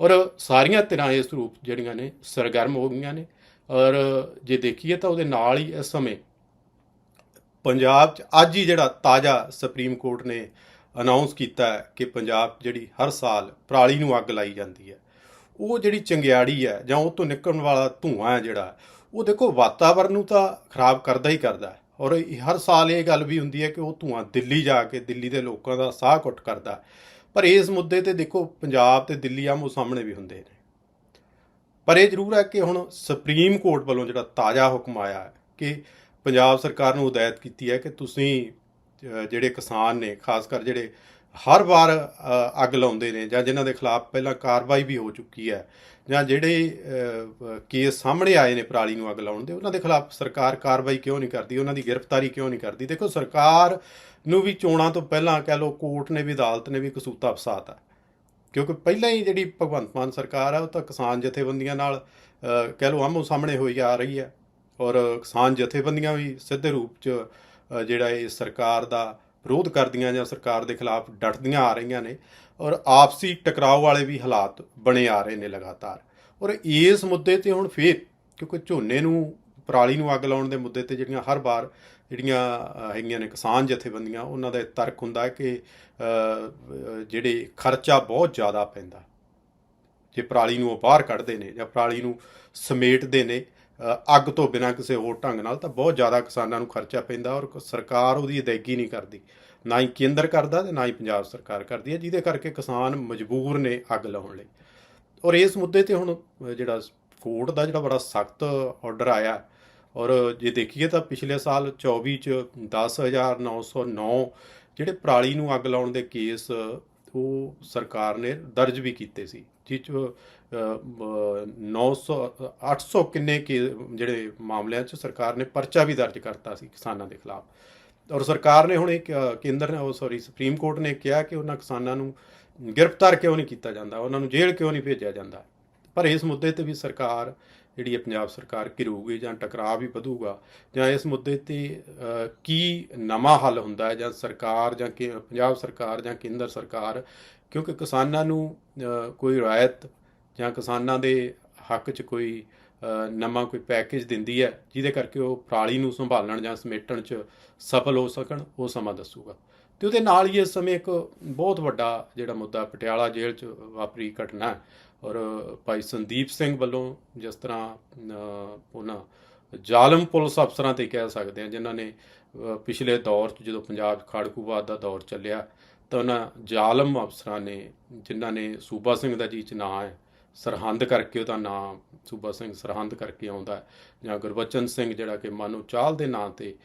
ਔਰ ਸਾਰੀਆਂ ਧਿਰਾਂ ਇਸ ਰੂਪ ਜਿਹੜੀਆਂ ਨੇ ਸਰਗਰਮ ਹੋ ਗਈਆਂ ਨੇ। ਔਰ ਜੇ ਦੇਖੀਏ ਤਾਂ ਉਹਦੇ ਨਾਲ ਹੀ ਇਸ ਸਮੇਂ ਪੰਜਾਬ 'ਚ ਅੱਜ ਹੀ ਜਿਹੜਾ ਤਾਜ਼ਾ ਸੁਪਰੀਮ ਕੋਰਟ ਨੇ ਅਨਾਉਂਸ ਕੀਤਾ ਕਿ ਪੰਜਾਬ ਜਿਹੜੀ ਹਰ ਸਾਲ ਪਰਾਲੀ ਨੂੰ ਅੱਗ ਲਾਈ ਜਾਂਦੀ ਹੈ। ਉਹ ਜਿਹੜੀ ਚੰਗਿਆੜੀ ਹੈ ਜਾਂ ਉਹ ਤੋਂ ਨਿਕਲਣ ਵਾਲਾ ਧੂਆਂ ਹੈ ਜਿਹੜਾ, ਉਹ ਦੇਖੋ ਵਾਤਾਵਰਨ ਨੂੰ ਤਾਂ ਖਰਾਬ ਕਰਦਾ ਹੀ ਕਰਦਾ ਹੈ। ਔਰ ਹਰ ਸਾਲ ਇਹ ਗੱਲ ਵੀ ਹੁੰਦੀ ਹੈ ਕਿ ਉਹ ਧੂਆਂ ਦਿੱਲੀ ਜਾ ਕੇ ਦਿੱਲੀ ਦੇ ਲੋਕਾਂ ਦਾ ਸਾਹ ਘੁੱਟ ਕਰਦਾ ਪਰ ਇਸ ਮੁੱਦੇ ਤੇ ਦੇਖੋ ਪੰਜਾਬ ਤੇ ਦਿੱਲੀ ਆਮੋ ਸਾਹਮਣੇ ਵੀ ਹੁੰਦੇ ਨੇ। ਪਰ ਇਹ ਜ਼ਰੂਰ ਹੈ ਕਿ ਹੁਣ ਸੁਪਰੀਮ ਕੋਰਟ ਵੱਲੋਂ ਜਿਹੜਾ ਤਾਜ਼ਾ ਹੁਕਮ ਆਇਆ ਹੈ ਕਿ ਪੰਜਾਬ ਸਰਕਾਰ ਨੂੰ ਹਦਾਇਤ ਕੀਤੀ ਹੈ ਕਿ ਤੁਸੀਂ ਜਿਹੜੇ ਕਿਸਾਨ ਨੇ, ਖਾਸ ਕਰ ਜਿਹੜੇ ਹਰ ਵਾਰ ਅੱਗ ਲਾਉਂਦੇ ਨੇ ਜਾਂ ਜਿਨ੍ਹਾਂ ਦੇ ਖਿਲਾਫ ਪਹਿਲਾਂ ਕਾਰਵਾਈ ਵੀ ਹੋ ਚੁੱਕੀ ਹੈ ਜਾਂ ਜਿਹੜੇ ਕੇਸ ਸਾਹਮਣੇ ਆਏ ਨੇ ਪਰਾਲੀ ਨੂੰ ਅੱਗ ਲਾਉਣ ਦੇ, ਉਹਨਾਂ ਦੇ ਖਿਲਾਫ ਸਰਕਾਰ ਕਾਰਵਾਈ ਕਿਉਂ ਨਹੀਂ ਕਰਦੀ? ਉਹਨਾਂ ਦੀ ਗ੍ਰਿਫਤਾਰੀ ਕਿਉਂ ਨਹੀਂ ਕਰਦੀ? ਦੇਖੋ, ਸਰਕਾਰ ਨੂੰ ਵੀ ਚੋਣਾਂ ਤੋਂ ਪਹਿਲਾਂ ਕਹਿ ਲਓ ਕੋਰਟ ਨੇ ਵੀ, ਅਦਾਲਤ ਨੇ ਵੀ ਕਸੂਤਾ ਫਸਾਤਾ ਕਿਉਂਕਿ ਪਹਿਲਾਂ ਹੀ ਜਿਹੜੀ ਭਗਵੰਤ ਮਾਨ ਸਰਕਾਰ ਹੈ ਉਹ ਤਾਂ ਕਿਸਾਨ ਜਥੇਬੰਦੀਆਂ ਨਾਲ ਕਹਿ ਲਓ ਆਮੋ ਸਾਹਮਣੇ ਹੋਈ ਆ ਰਹੀ ਹੈ ਔਰ ਕਿਸਾਨ ਜਥੇਬੰਦੀਆਂ ਵੀ ਸਿੱਧੇ ਰੂਪ 'ਚ ਜਿਹੜਾ ਇਹ ਸਰਕਾਰ ਦਾ ਵਿਰੋਧ ਕਰਦੀਆਂ ਜਾਂ ਸਰਕਾਰ ਦੇ ਖਿਲਾਫ ਡਟਦੀਆਂ ਆ ਰਹੀਆਂ ਨੇ ਔਰ ਆਪਸੀ ਟਕਰਾਓ ਵਾਲੇ ਵੀ ਹਾਲਾਤ ਬਣੇ ਆ ਰਹੇ ਨੇ ਲਗਾਤਾਰ। ਔਰ ਇਸ ਮੁੱਦੇ ਤੇ ਹੁਣ ਫੇਰ, ਕਿਉਂਕਿ ਝੋਨੇ ਨੂੰ, ਪਰਾਲੀ ਨੂੰ ਅੱਗ ਲਾਉਣ ਦੇ ਮੁੱਦੇ ਤੇ ਜਿਹੜੀਆਂ ਹਰ ਵਾਰ ਜਿਹੜੀਆਂ ਹੈਗੀਆਂ ਨੇ ਕਿਸਾਨ ਜਥੇਬੰਦੀਆਂ, ਉਹਨਾਂ ਦਾ ਇਹ ਤਰਕ ਹੁੰਦਾ ਕਿ ਜਿਹੜੇ ਖਰਚਾ ਬਹੁਤ ਜ਼ਿਆਦਾ ਪੈਂਦਾ। ਜੇ ਪਰਾਲੀ ਨੂੰ ਉਹ ਬਾਹਰ ਕੱਢਦੇ ਨੇ ਜਾਂ ਪਰਾਲੀ ਨੂੰ ਸਮੇਟਦੇ ਨੇ ਅੱਗ ਤੋਂ ਬਿਨਾਂ ਕਿਸੇ ਹੋਰ ਢੰਗ ਨਾਲ ਤਾਂ ਬਹੁਤ ਜ਼ਿਆਦਾ ਕਿਸਾਨਾਂ ਨੂੰ ਖਰਚਾ ਪੈਂਦਾ ਔਰ ਸਰਕਾਰ ਉਹਦੀ ਅਦਾਇਗੀ ਨਹੀਂ ਕਰਦੀ। ਨਾ ਹੀ ਕੇਂਦਰ ਕਰਦਾ ਤੇ ਨਾ ਹੀ ਪੰਜਾਬ ਸਰਕਾਰ ਕਰਦੀ ਹੈ, ਜਿਹਦੇ ਕਰਕੇ ਕਿਸਾਨ ਮਜਬੂਰ ਨੇ ਅੱਗ ਲਾਉਣ ਲਈ। ਔਰ ਇਸ ਮੁੱਦੇ ਤੇ ਹੁਣ ਜਿਹੜਾ ਕੋਰਟ ਦਾ ਜਿਹੜਾ ਬੜਾ ਸਖਤ ਆਰਡਰ ਆਇਆ, ਔਰ ਜੇ ਦੇਖੀਏ ਤਾਂ ਪਿਛਲੇ ਸਾਲ 24 ਚ 10909 ਜਿਹੜੇ ਪਰਾਲੀ ਨੂੰ ਅੱਗ ਲਾਉਣ ਦੇ ਕੇਸ, ਉਹ ਸਰਕਾਰ ਨੇ ਦਰਜ ਵੀ ਕੀਤੇ ਸੀ ਜਿਸ ਚ 900 800 ਕਿੰਨੇ ਕੇ ਜਿਹੜੇ ਮਾਮਲਿਆਂ 'ਚ ਸਰਕਾਰ ਨੇ ਪਰਚਾ ਵੀ ਦਰਜ ਕਰਤਾ ਸੀ ਕਿਸਾਨਾਂ ਦੇ ਖਿਲਾਫ। ਔਰ ਸਰਕਾਰ ਨੇ ਹੁਣ ਇੱਕ ਕੇਂਦਰ ਨੇ, ਉਹ ਸੌਰੀ ਸੁਪਰੀਮ ਕੋਰਟ ਨੇ ਕਿਹਾ ਕਿ ਉਹਨਾਂ ਕਿਸਾਨਾਂ ਨੂੰ ਗ੍ਰਿਫਤਾਰ ਕਿਉਂ ਨਹੀਂ ਕੀਤਾ ਜਾਂਦਾ, ਉਹਨਾਂ ਨੂੰ ਜੇਲ੍ਹ ਕਿਉਂ ਨਹੀਂ ਭੇਜਿਆ ਜਾਂਦਾ। ਪਰ ਇਸ ਮੁੱਦੇ ਤੇ ਵੀ ਸਰਕਾਰ, ਜਿਹੜੀ ਹੈ ਪੰਜਾਬ ਸਰਕਾਰ ਘਿਰੂਗੀ ਜਾਂ ਟਕਰਾਅ ਵੀ ਵਧੂਗਾ, ਜਾਂ ਇਸ ਮੁੱਦੇ ਤੇ ਕੀ ਨਵਾਂ ਹੱਲ ਹੁੰਦਾ ਹੈ, ਜਾਂ ਸਰਕਾਰ ਜਾਂ ਕਿ, ਪੰਜਾਬ ਸਰਕਾਰ ਜਾਂ ਕੇਂਦਰ ਸਰਕਾਰ, ਕਿਉਂਕਿ ਕਿਸਾਨਾਂ ਨੂੰ ਕੋਈ ਰਾਇਤ ਜਾਂ ਕਿਸਾਨਾਂ ਦੇ ਹੱਕ 'ਚ ਕੋਈ ਨਵਾਂ ਕੋਈ ਪੈਕੇਜ ਦਿੰਦੀ ਹੈ, ਜਿਹਦੇ ਕਰਕੇ ਉਹ ਪਰਾਲੀ ਨੂੰ ਸੰਭਾਲਣ ਜਾਂ ਸਮੇਟਣ 'ਚ ਸਫਲ ਹੋ ਸਕਣ, ਉਹ ਸਮਾਂ ਦੱਸੂਗਾ। ਤੇ ਉਹਦੇ ਨਾਲ ਹੀ ਇਸ ਸਮੇਂ ਇੱਕ ਬਹੁਤ ਵੱਡਾ ਜਿਹੜਾ ਮੁੱਦਾ ਪਟਿਆਲਾ ਜੇਲ੍ਹ 'ਚ ਵਾਪਰੀ ਘਟਨਾ ਔਰ ਭਾਈ ਸੰਦੀਪ ਸਿੰਘ ਵੱਲੋਂ ਜਿਸ ਤਰ੍ਹਾਂ ਉਹਨਾਂ ਜ਼ਾਲਮ ਪੁਲਿਸ ਅਫਸਰਾਂ ਤੇ ਕਹਿ ਸਕਦੇ ਹਾਂ, ਜਿਨ੍ਹਾਂ ਨੇ ਪਿਛਲੇ ਦੌਰ 'ਚ ਜਦੋਂ ਪੰਜਾਬ 'ਚ ਖਾੜਕੂਵਾਦ ਦਾ ਦੌਰ ਚੱਲਿਆ, ਤਾਂ ਉਹਨਾਂ ਜ਼ਾਲਮ ਅਫਸਰਾਂ ਨੇ, ਜਿਨ੍ਹਾਂ ਨੇ ਸੂਬਾ ਸਿੰਘ ਦਾ ਜੀ ਚ ਨਾਂ ਹੈ ਸਰਹੰਦ ਕਰਕੇ ਉਹਦਾ ਨਾਂ ਸੂਬਾ ਸਿੰਘ ਸਰਹੰਦ ਕਰਕੇ ਆਉਂਦਾ ਜਾਂ ਗੁਰਬਚਨ ਸਿੰਘ ਜਿਹੜਾ ਕਿ ਮਾਨੋ ਚਾਲ ਦੇ ਨਾਂ ਤੇ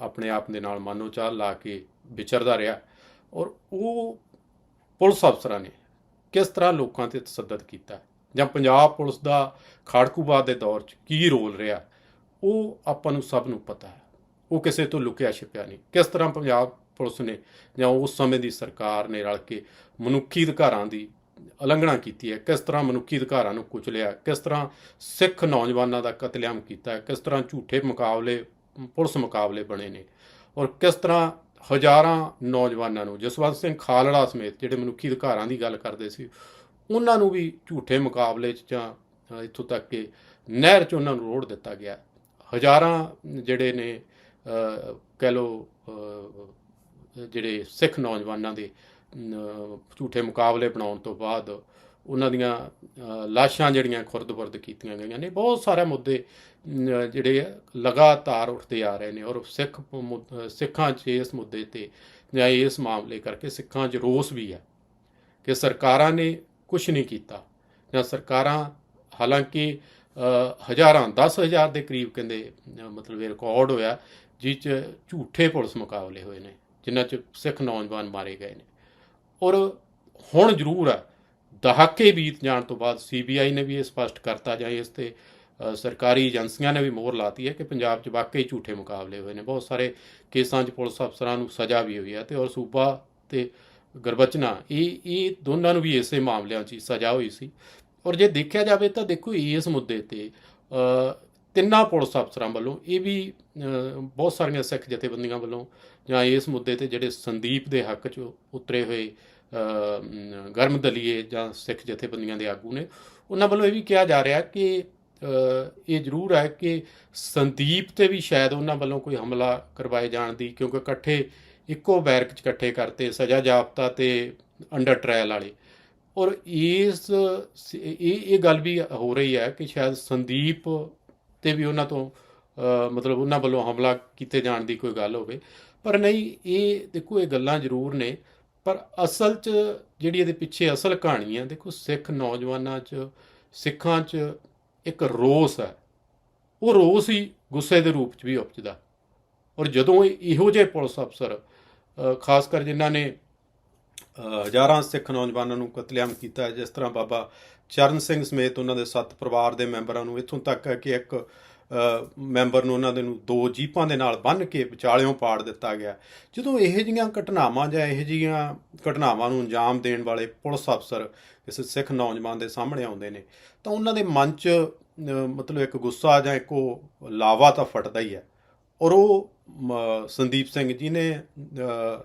ਆਪਣੇ ਆਪ ਦੇ ਨਾਲ ਮਾਨੋ ਚਾਲ ਲਾ ਕੇ ਵਿਚਰਦਾ ਰਿਹਾ ਔਰ ਉਹ ਪੁਲਿਸ ਅਫਸਰਾਂ ਨੇ ਕਿਸ ਤਰ੍ਹਾਂ ਲੋਕਾਂ ਤੇ ਤਸੱਦਦ ਕੀਤਾ ਜਾਂ ਪੰਜਾਬ ਪੁਲਿਸ ਦਾ ਖਾੜਕੂਵਾਦ ਦੇ ਦੌਰ 'ਚ ਕੀ ਰੋਲ ਰਿਹਾ ਉਹ ਆਪਾਂ ਨੂੰ ਸਭ ਨੂੰ ਪਤਾ ਹੈ। ਉਹ ਕਿਸੇ ਤੋਂ ਲੁਕਿਆ ਛਿਪਿਆ ਨਹੀਂ। ਕਿਸ ਤਰ੍ਹਾਂ ਪੰਜਾਬ ਪੁਲਿਸ ਨੇ ਜਾਂ ਉਸ ਸਮੇਂ ਦੀ ਸਰਕਾਰ ਨੇ ਰਲ ਕੇ ਮਨੁੱਖੀ ਅਧਿਕਾਰਾਂ ਦੀ ਉਲੰਘਣਾ ਕੀਤੀ ਹੈ? ਕਿਸ ਤਰ੍ਹਾਂ ਮਨੁੱਖੀ ਅਧਿਕਾਰਾਂ ਨੂੰ ਕੁਚਲਿਆ ਕਿਸ ਤਰ੍ਹਾਂ ਸਿੱਖ ਨੌਜਵਾਨਾਂ ਦਾ ਕਤਲੇਆਮ ਕੀਤਾ ਹੈ? ਕਿਸ ਤਰ੍ਹਾਂ ਝੂਠੇ ਮੁਕਾਬਲੇ, ਪੁਲਿਸ ਮੁਕਾਬਲੇ ਬਣੇ ਨੇ? ਔਰ ਕਿਸ ਤਰ੍ਹਾਂ ਹਜ਼ਾਰਾਂ ਨੌਜਵਾਨਾਂ ਨੂੰ, ਜਸਵੰਤ ਸਿੰਘ ਖਾਲੜਾ ਸਮੇਤ ਜਿਹੜੇ ਮਨੁੱਖੀ ਅਧਿਕਾਰਾਂ ਦੀ ਗੱਲ ਕਰਦੇ ਸੀ, ਉਹਨਾਂ ਨੂੰ ਵੀ ਝੂਠੇ ਮੁਕਾਬਲੇ 'ਚ ਜਾਂ ਇੱਥੋਂ ਤੱਕ ਕਿ ਨਹਿਰ 'ਚ ਉਹਨਾਂ ਨੂੰ ਰੋੜ ਦਿੱਤਾ ਗਿਆ ਹਜ਼ਾਰਾਂ ਜਿਹੜੇ ਨੇ ਕਹਿ ਲਓ ਜਿਹੜੇ ਸਿੱਖ ਨੌਜਵਾਨਾਂ ਦੇ ਝੂਠੇ ਮੁਕਾਬਲੇ ਬਣਾਉਣ ਤੋਂ ਬਾਅਦ ਉਹਨਾਂ ਦੀਆਂ ਲਾਸ਼ਾਂ ਜਿਹੜੀਆਂ ਖੁਰਦ-ਬੁਰਦ ਕੀਤੀਆਂ ਗਈਆਂ ਨੇ ਬਹੁਤ ਸਾਰੇ ਮੁੱਦੇ ਜਿਹੜੇ ਲਗਾਤਾਰ ਉੱਠਦੇ ਆ ਰਹੇ ਨੇ ਔਰ ਸਿੱਖ ਮੁ- ਸਿੱਖਾਂ 'ਚ ਇਸ ਮੁੱਦੇ ਤੇ ਜਾਂ ਇਸ ਮਾਮਲੇ ਕਰਕੇ ਸਿੱਖਾਂ 'ਚ ਰੋਸ ਵੀ ਹੈ ਕਿ ਸਰਕਾਰਾਂ ਨੇ ਕੁਝ ਨਹੀਂ ਕੀਤਾ ਜਾਂ ਸਰਕਾਰਾਂ ਹਾਲਾਂਕਿ ਅ, ਹਜ਼ਾਰਾਂ 10000 ਦੇ ਕਰੀਬ ਕਹਿੰਦੇ ਮਤਲਬ ਇਹ ਰਿਕਾਰਡ ਹੋਇਆ ਜਿਸ 'ਚ ਝੂਠੇ ਪੁਲਿਸ ਮੁਕਾਬਲੇ ਹੋਏ ਨੇ ਜਿਨ੍ਹਾਂ 'ਚ ਸਿੱਖ ਨੌਜਵਾਨ ਮਾਰੇ ਗਏ ਨੇ। ਔਰ ਹੁਣ ਜ਼ਰੂਰ ਹੈ। ਦਹਾਕੇ ਬੀਤ ਜਾਣ ਤੋਂ ਬਾਅਦ ਸੀਬੀਆਈ ਨੇ ਵੀ ਇਹ ਸਪਸ਼ਟ ਕਰਤਾ ਜਾਂ ਇਸ ਤੇ ਸਰਕਾਰੀ ਏਜੰਸੀਆਂ ਨੇ ਵੀ ਮੋਹਰ ਲਾਤੀ ਹੈ ਕਿ ਪੰਜਾਬ 'ਚ ਵਾਕਈ ਝੂਠੇ ਮੁਕਾਬਲੇ ਹੋਏ ਨੇ। ਬਹੁਤ ਸਾਰੇ ਕੇਸਾਂ 'ਚ ਪੁਲਿਸ ਅਫਸਰਾਂ ਨੂੰ ਸਜ਼ਾ ਵੀ ਹੋਈ ਹੈ ਤੇ ਔਰ ਸੂਬਾ ਤੇ ਗਰਬਚਨਾ, ਇਹ ਇਹ ਦੋਨਾਂ ਨੂੰ ਵੀ ਇਸੇ ਮਾਮਲਿਆਂ 'ਚ ਹੀ ਸਜ਼ਾ ਹੋਈ ਸੀ। ਔਰ ਜੇ ਦੇਖਿਆ ਜਾਵੇ ਤਾਂ ਦੇਖੋ ਇਸ ਮੁੱਦੇ ਤੇ ਤਿੰਨਾਂ ਪੁਲਿਸ ਅਫਸਰਾਂ ਵੱਲੋਂ, ਇਹ ਵੀ ਬਹੁਤ ਸਾਰੀਆਂ ਸਿੱਖ ਜਥੇਬੰਦੀਆਂ ਵੱਲੋਂ ਜਾਂ ਇਸ ਮੁੱਦੇ ਤੇ ਜਿਹੜੇ ਸੰਦੀਪ ਦੇ ਹੱਕ 'ਚ ਉਤਰੇ ਹੋਏ ਗਰਮ ਦਲੀਏ ਜਾਂ ਸਿੱਖ ਜਥੇਬੰਦੀਆਂ ਦੇ ਆਗੂ ਨੇ, ਉਹਨਾਂ ਵੱਲੋਂ ਇਹ ਵੀ ਕਿਹਾ ਜਾ ਰਿਹਾ ਕਿ ਇਹ ਜ਼ਰੂਰ ਹੈ ਕਿ ਸੰਦੀਪ ਤੇ ਵੀ ਸ਼ਾਇਦ ਉਹਨਾਂ ਵੱਲੋਂ ਕੋਈ ਹਮਲਾ ਕਰਵਾਏ ਜਾਣ ਦੀ, ਕਿਉਂਕਿ ਇਕੱਠੇ ਇੱਕੋ ਬੈਰਕ 'ਚ ਇਕੱਠੇ ਕਰਤੇ ਸਜ਼ਾ ਜਾਪਤਾ ਤੇ ਅੰਡਰ ਟ੍ਰਾਇਲ ਵਾਲੇ। ਔਰ ਇਸ ਸ- ਇਹ ਇਹ ਗੱਲ ਵੀ ਹੋ ਰਹੀ ਹੈ ਕਿ ਸ਼ਾਇਦ ਸੰਦੀਪ ਤੇ ਵੀ ਉਹਨਾਂ ਤੋਂ ਮਤਲਬ ਉਹਨਾਂ ਵੱਲੋਂ ਹਮਲਾ ਕੀਤੇ ਜਾਣ ਦੀ ਕੋਈ ਗੱਲ ਹੋਵੇ। ਪਰ ਨਹੀਂ, ਇਹ ਦੇਖੋ, ਇਹ ਗੱਲਾਂ ਜ਼ਰੂਰ ਨੇ। ਪਰ ਅਸਲ 'ਚ ਜਿਹੜੀ ਇਹਦੇ ਪਿੱਛੇ ਅਸਲ ਕਹਾਣੀ ਹੈ ਦੇਖੋ, ਸਿੱਖ ਨੌਜਵਾਨਾਂ 'ਚ, ਸਿੱਖਾਂ 'ਚ ਇੱਕ ਰੋਸ ਹੈ। ਉਹ ਰੋਸ ਹੀ ਗੁੱਸੇ ਦੇ ਰੂਪ 'ਚ ਵੀ ਉਪਜਦਾ। ਔਰ ਜਦੋਂ ਇਹੋ ਜਿਹੇ ਪੁਲਿਸ ਅਫਸਰ ਖਾਸ ਕਰ ਜਿਨ੍ਹਾਂ ਨੇ ਹਜ਼ਾਰਾਂ ਸਿੱਖ ਨੌਜਵਾਨਾਂ ਨੂੰ ਕਤਲੇਆਮ ਕੀਤਾ, ਜਿਸ ਤਰ੍ਹਾਂ ਬਾਬਾ ਚਰਨ ਸਿੰਘ ਸਮੇਤ ਉਹਨਾਂ ਦੇ ਸੱਤ ਪਰਿਵਾਰ ਦੇ ਮੈਂਬਰਾਂ ਨੂੰ ਇੱਥੋਂ ਤੱਕ ਕਿ ਇੱਕ ਮੈਂਬਰ ਨੂੰ ਉਹਨਾਂ ਦੇ ਨੂੰ ਦੋ ਜੀਪਾਂ ਦੇ ਨਾਲ ਬੰਨ੍ਹ ਕੇ ਵਿਚਾਲਿਓਂ ਪਾੜ ਦਿੱਤਾ ਗਿਆ। ਜਦੋਂ ਇਹੋ ਜਿਹੀਆਂ ਘਟਨਾਵਾਂ ਜਾਂ ਇਹੋ ਜਿਹੀਆਂ ਘਟਨਾਵਾਂ ਨੂੰ ਅੰਜਾਮ ਦੇਣ ਵਾਲੇ ਪੁਲਿਸ ਅਫਸਰ ਕਿਸੇ ਸਿੱਖ ਨੌਜਵਾਨ ਦੇ ਸਾਹਮਣੇ ਆਉਂਦੇ ਨੇ ਤਾਂ ਉਹਨਾਂ ਦੇ ਮਨ 'ਚ ਮਤਲਬ ਇੱਕ ਗੁੱਸਾ ਜਾਂ ਇੱਕ ਉਹ ਲਾਵਾ ਤਾਂ ਫਟਦਾ ਹੀ ਹੈ। ਔਰ ਉਹ ਸੰਦੀਪ ਸਿੰਘ ਜੀ ਨੇ ਅ,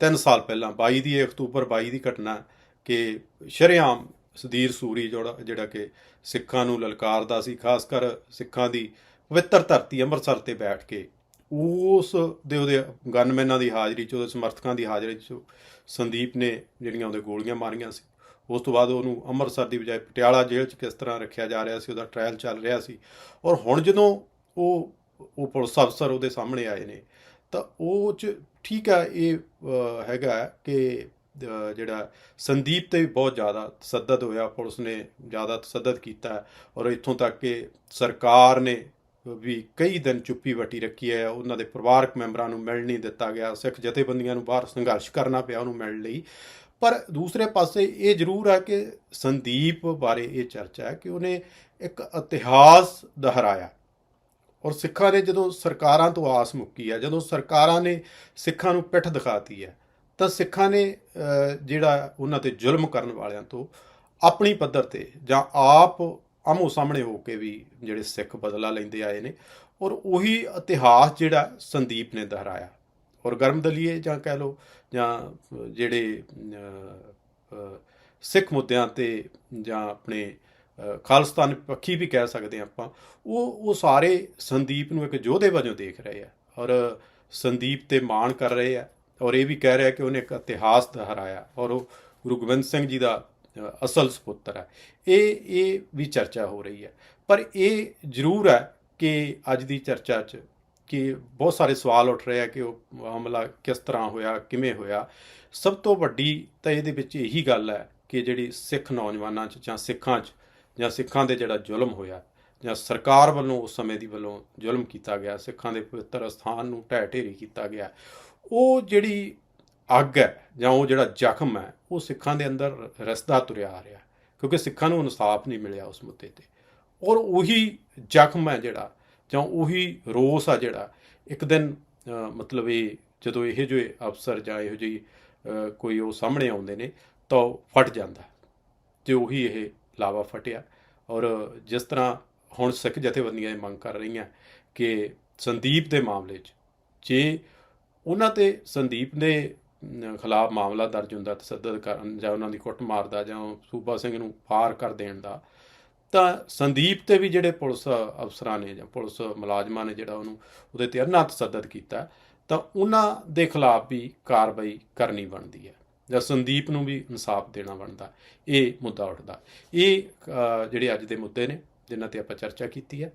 ਤਿੰਨ ਸਾਲ ਪਹਿਲਾਂ 22 ਦੀ ਅਕਤੂਬਰ 22 ਦੀ ਘਟਨਾ ਕਿ ਸ਼ਰੇਆਮ ਸੁਧੀਰ ਸੂਰੀ ਜਿਹੜਾ ਜਿਹੜਾ ਕਿ ਸਿੱਖਾਂ ਨੂੰ ਲਲਕਾਰਦਾ ਸੀ, ਖਾਸ ਕਰ ਸਿੱਖਾਂ ਦੀ ਪਵਿੱਤਰ ਧਰਤੀ ਅੰਮ੍ਰਿਤਸਰ ਤੇ ਬੈਠ ਕੇ। ਉਸ ਦੇ ਉਹਦੇ ਗਨਮੈਨਾਂ ਦੀ ਹਾਜ਼ਰੀ 'ਚ, ਉਹਦੇ ਸਮਰਥਕਾਂ ਦੀ ਹਾਜ਼ਰੀ 'ਚ ਸੰਦੀਪ ਨੇ ਜਿਹੜੀਆਂ ਉਹਦੇ ਗੋਲੀਆਂ ਮਾਰੀਆਂ ਸੀ, ਉਸ ਤੋਂ ਬਾਅਦ ਉਹਨੂੰ ਅੰਮ੍ਰਿਤਸਰ ਦੀ ਬਜਾਏ ਪਟਿਆਲਾ ਜੇਲ੍ਹ 'ਚ ਕਿਸ ਤਰ੍ਹਾਂ ਰੱਖਿਆ ਜਾ ਰਿਹਾ ਸੀ, ਉਹਦਾ ਟ੍ਰਾਇਲ ਚੱਲ ਰਿਹਾ ਸੀ। ਔਰ ਹੁਣ ਜਦੋਂ ਉਹ ਉਹ ਪੁਲਿਸ ਅਫਸਰ ਉਹਦੇ ਸਾਹਮਣੇ ਆਏ ਨੇ, ਤਾਂ ਉਹ ਚ ਠੀਕ ਹੈ, ਇਹ ਹੈਗਾ ਕਿ ਜਿਹੜਾ ਸੰਦੀਪ ਤੇ ਵੀ ਬਹੁਤ ਜ਼ਿਆਦਾ ਤਸੱਦਦ ਹੋਇਆ, ਪੁਲਿਸ ਨੇ ਜ਼ਿਆਦਾ ਤਸੱਦਦ ਕੀਤਾ ਔਰ ਇੱਥੋਂ ਤੱਕ ਕਿ ਸਰਕਾਰ ਨੇ ਵੀ ਕਈ ਦਿਨ ਚੁੱਪੀ ਵੱਟੀ ਰੱਖੀ ਹੈ, ਉਹਨਾਂ ਦੇ ਪਰਿਵਾਰਕ ਮੈਂਬਰਾਂ ਨੂੰ ਮਿਲਣ ਨਹੀਂ ਦਿੱਤਾ ਗਿਆ, ਸਿੱਖ ਜਥੇਬੰਦੀਆਂ ਨੂੰ ਬਾਹਰ ਸੰਘਰਸ਼ ਕਰਨਾ ਪਿਆ ਉਹਨੂੰ ਮਿਲਣ ਲਈ। ਪਰ ਦੂਸਰੇ ਪਾਸੇ ਇਹ ਜ਼ਰੂਰ ਹੈ ਕਿ ਸੰਦੀਪ ਬਾਰੇ ਇਹ ਚਰਚਾ ਹੈ ਕਿ ਉਹਨੇ ਇੱਕ ਇਤਿਹਾਸ ਦੁਹਰਾਇਆ ਔਰ ਸਿੱਖਾਂ ਨੇ ਜਦੋਂ ਸਰਕਾਰਾਂ ਤੋਂ ਆਸ ਮੁੱਕੀ ਹੈ, ਜਦੋਂ ਸਰਕਾਰਾਂ ਨੇ ਸਿੱਖਾਂ ਨੂੰ ਪਿੱਠ ਦਿਖਾਤੀ ਹੈ ਤਾਂ ਸਿੱਖਾਂ ਨੇ ਜਿਹੜਾ ਉਹਨਾਂ ਤੇ ਜ਼ੁਲਮ ਕਰਨ ਵਾਲਿਆਂ ਤੋਂ ਆਪਣੀ ਪੱਧਰ ਤੇ ਜਾਂ ਆਪ ਆਮੋ ਸਾਹਮਣੇ ਹੋ ਕੇ ਵੀ ਜਿਹੜੇ ਸਿੱਖ ਬਦਲਾ ਲੈਂਦੇ ਆਏ ਨੇ ਔਰ ਉਹੀ ਇਤਿਹਾਸ ਜਿਹੜਾ ਸੰਦੀਪ ਨੇ ਦੁਹਰਾਇਆ। ਔਰ ਗਰਮ ਦਲੀਏ ਜਾਂ ਕਹਿ ਲਓ ਜਾਂ ਜਿਹੜੇ ਸਿੱਖ ਮੁੱਦਿਆਂ ਤੇ ਜਾਂ ਆਪਣੇ ਖਾਲਸਤਾਨ ਪੱਖੀ ਵੀ ਕਹਿ ਸਕਦੇ ਹਾਂ ਆਪਾਂ, ਉਹ ਉਹ ਸਾਰੇ ਸੰਦੀਪ ਨੂੰ ਇੱਕ ਯੋਧੇ ਵਜੋਂ ਦੇਖ ਰਹੇ ਆ ਔਰ ਸੰਦੀਪ ਤੇ ਮਾਣ ਕਰ ਰਹੇ ਆ। ਔਰ ਇਹ ਵੀ ਕਹਿ ਰਿਹਾ ਕਿ ਉਹਨੇ ਇੱਕ ਇਤਿਹਾਸ ਦੁਹਰਾਇਆ ਔਰ ਉਹ ਗੁਰੂ ਗੋਬਿੰਦ ਸਿੰਘ ਜੀ ਦਾ ਅਸਲ ਸੁਪੁੱਤਰ ਹੈ। ਇਹ ਇਹ ਵੀ ਚਰਚਾ ਹੋ ਰਹੀ ਹੈ। ਪਰ ਇਹ ਜ਼ਰੂਰ ਹੈ ਕਿ ਅੱਜ ਦੀ ਚਰਚਾ 'ਚ ਕਿ ਬਹੁਤ ਸਾਰੇ ਸਵਾਲ ਉੱਠ ਰਹੇ ਆ ਕਿ ਉਹ ਹਮਲਾ ਕਿਸ ਤਰ੍ਹਾਂ ਹੋਇਆ, ਕਿਵੇਂ ਹੋਇਆ। ਸਭ ਤੋਂ ਵੱਡੀ ਤਾਂ ਇਹਦੇ ਵਿੱਚ ਇਹੀ ਗੱਲ ਹੈ ਕਿ ਜਿਹੜੀ ਸਿੱਖ ਨੌਜਵਾਨਾਂ 'ਚ ਜਾਂ ਸਿੱਖਾਂ 'ਚ ਜਾਂ ਸਿੱਖਾਂ ਦੇ ਜਿਹੜਾ ਜ਼ੁਲਮ ਹੋਇਆ ਜਾਂ ਸਰਕਾਰ ਵੱਲੋਂ ਉਸ ਸਮੇਂ ਦੀ ਵੱਲੋਂ ਜ਼ੁਲਮ ਕੀਤਾ ਗਿਆ, ਸਿੱਖਾਂ ਦੇ ਪਵਿੱਤਰ ਸਥਾਨ ਨੂੰ ਢਹਿ ਢੇਰੀ ਕੀਤਾ ਗਿਆ, ਉਹ ਜਿਹੜੀ ਅੱਗ ਹੈ ਜਾਂ ਉਹ ਜਿਹੜਾ ਜ਼ਖਮ ਹੈ, ਉਹ ਸਿੱਖਾਂ ਦੇ ਅੰਦਰ ਰਸਦਾ ਤੁਰਿਆ ਆ ਰਿਹਾ, ਕਿਉਂਕਿ ਸਿੱਖਾਂ ਨੂੰ ਇਨਸਾਫ ਨਹੀਂ ਮਿਲਿਆ ਉਸ ਮੁੱਦੇ ਤੇ। ਔਰ ਉਹੀ ਜ਼ਖਮ ਹੈ ਜਿਹੜਾ, ਜਾਂ ਉਹੀ ਰੋਸ ਆ ਜਿਹੜਾ, ਇੱਕ ਦਿਨ ਮਤਲਬ ਇਹ ਜਦੋਂ ਇਹੋ ਜਿਹੇ ਅਫਸਰ ਜਾਂ ਇਹੋ ਜਿਹੀ ਕੋਈ ਉਹ ਸਾਹਮਣੇ ਆਉਂਦੇ ਨੇ, ਤਾਂ ਉਹ ਫਟ ਜਾਂਦਾ, ਤੇ ਉਹੀ ਇਹ ਲਾਵਾ ਫਟਿਆ। ਔਰ ਜਿਸ ਤਰ੍ਹਾਂ ਹੁਣ ਸਿੱਖ ਜਥੇਬੰਦੀਆਂ ਇਹ ਮੰਗ ਕਰ ਰਹੀਆਂ ਕਿ ਸੰਦੀਪ ਦੇ ਮਾਮਲੇ 'ਚ, ਜੇ ਉਹਨਾਂ ਤੇ ਸੰਦੀਪ ਦੇ ਖਿਲਾਫ ਮਾਮਲਾ ਦਰਜ ਹੁੰਦਾ, ਤਸੱਦਦ ਕਰਨ ਜਾਂ ਉਹਨਾਂ ਦੀ ਕੁੱਟ ਮਾਰਦਾ ਜਾਂ ਸੂਬਾ ਸਿੰਘ ਨੂੰ ਫਾਰ ਕਰ ਦੇਣ ਦਾ, ਤਾਂ ਸੰਦੀਪ ਤੇ ਵੀ ਜਿਹੜੇ ਪੁਲਿਸ ਅਫਸਰਾਂ ਨੇ ਜਾਂ ਪੁਲਿਸ ਮੁਲਾਜ਼ਮਾਂ ਨੇ ਜਿਹੜਾ ਉਹਨੂੰ ਉਹਦੇ ਤੇ ਅੰਨਾ ਤਸੱਦਦ ਕੀਤਾ, ਤਾਂ ਉਹਨਾਂ ਦੇ ਖਿਲਾਫ ਵੀ ਕਾਰਵਾਈ ਕਰਨੀ ਬਣਦੀ ਹੈ ਜਾਂ ਸੰਦੀਪ ਨੂੰ ਵੀ ਇਨਸਾਫ ਦੇਣਾ ਬਣਦਾ, ਇਹ ਮੁੱਦਾ ਉੱਠਦਾ। ਇਹ ਜਿਹੜੇ ਅੱਜ ਦੇ ਮੁੱਦੇ ਨੇ ਜਿਨ੍ਹਾਂ ਤੇ ਆਪਾਂ ਚਰਚਾ ਕੀਤੀ ਹੈ।